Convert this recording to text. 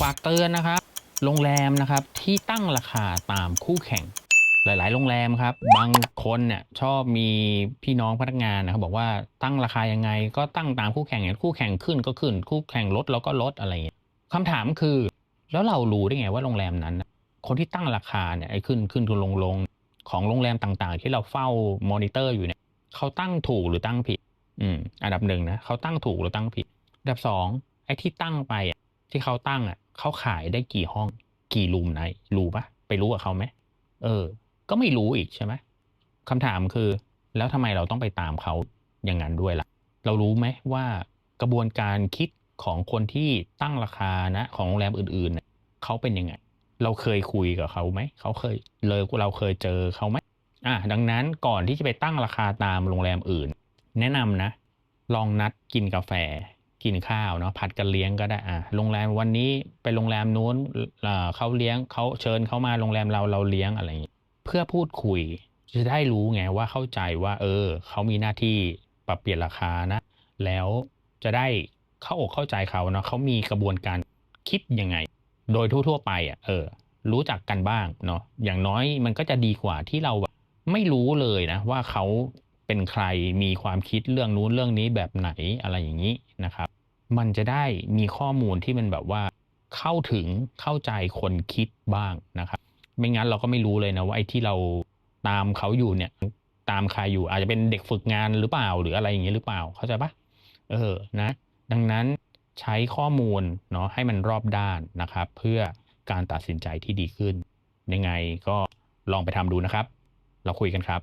ฝากเตือนนะครับโรงแรมนะครับที่ตั้งราคาตามคู่แข่งหลาย ๆ โรงแรมครับ บางคนเนี่ยชอบมีพี่น้องพนักงานนะครับบอกว่าตั้งราคายังไงก็ตั้งตามคู่แข่งคู่แข่งขึ้นก็ขึ้น คู่แข่งลดแล้วก็ลดอะไรอย่างเงี้ยคำถามคือ แล้วเรารู้ได้ไงว่าโรงแรมนั้น คนที่ตั้งราคาเนี่ยไอ้ขึ้นขึ้นลงลงของโรงแรมต่าง ๆ ที่เราเฝ้ามอนิเตอร์อยู่เนี่ยเขาตั้งถูกหรือตั้งผิด อืม อันดับหนึ่งนะเขาตั้งถูกหรือตั้งผิด อันดับสองไอ้ที่ตั้งไปที่เขาตั้งอะ เขาขายได้กี่ห้องกี่รูมไหนรู้ปะไปรู้กับเขาไหมเออ ก็ไม่รู้อีกใช่ไหมคำถามคือ แล้วทำไมเราต้องไปตามเขาอย่างนั้นด้วยล่ะ เรารู้ไหมว่ากระบวนการคิดของคนที่ตั้งราคานะของโรงแรมอื่นๆเนี่ยเขาเป็นยังไง เราเคยคุยกับเขาไหมเขาเคยเลยเราเคยเจอเขาไหมอะดังนั้นก่อนที่จะไปตั้งราคาตามโรงแรมอื่น แนะนำนะ ลองนัดกินกาแฟ กินข้าวเนาะผัดกันเลี้ยงก็ได้อะโรงแรมวันนี้ไปโรงแรมนู้นเขาเลี้ยงเขาเชิญเขามาโรงแรมเราเราเลี้ยงอะไรอย่างงี้เพื่อพูดคุยจะได้รู้ไงว่าเข้าใจว่า เออเขามีหน้าที่ปรับเปลี่ยนราคานะ แล้วจะได้เข้าอกเข้าใจเขาเนาะเขามีกระบวนการคิดยังไง โดยทั่ว ๆ ไปอะเออ รู้จักกันบ้างเนาะอย่างน้อยมันก็จะดีกว่าที่เราไม่รู้เลยนะ ว่าเขา เป็นใครมีความคิดเรื่องนู้นเรื่องนี้แบบไหนอะไรอย่างนี้นะครับ มันจะได้มีข้อมูลที่มันแบบว่าเข้าถึงเข้าใจคนคิดบ้างนะครับ ไม่งั้นเราก็ไม่รู้เลยนะว่าไอ้ที่เราตามเขาอยู่เนี่ยตามใครอยู่อาจจะเป็นเด็กฝึกงานหรือเปล่าหรืออะไรอย่างนี้หรือเปล่าเข้าใจปะเออนะ ดังนั้นใช้ข้อมูลเนาะให้มันรอบด้านนะครับ เพื่อการตัดสินใจที่ดีขึ้น ยังไงก็ลองไปทำดูนะครับ เราคุยกันครับ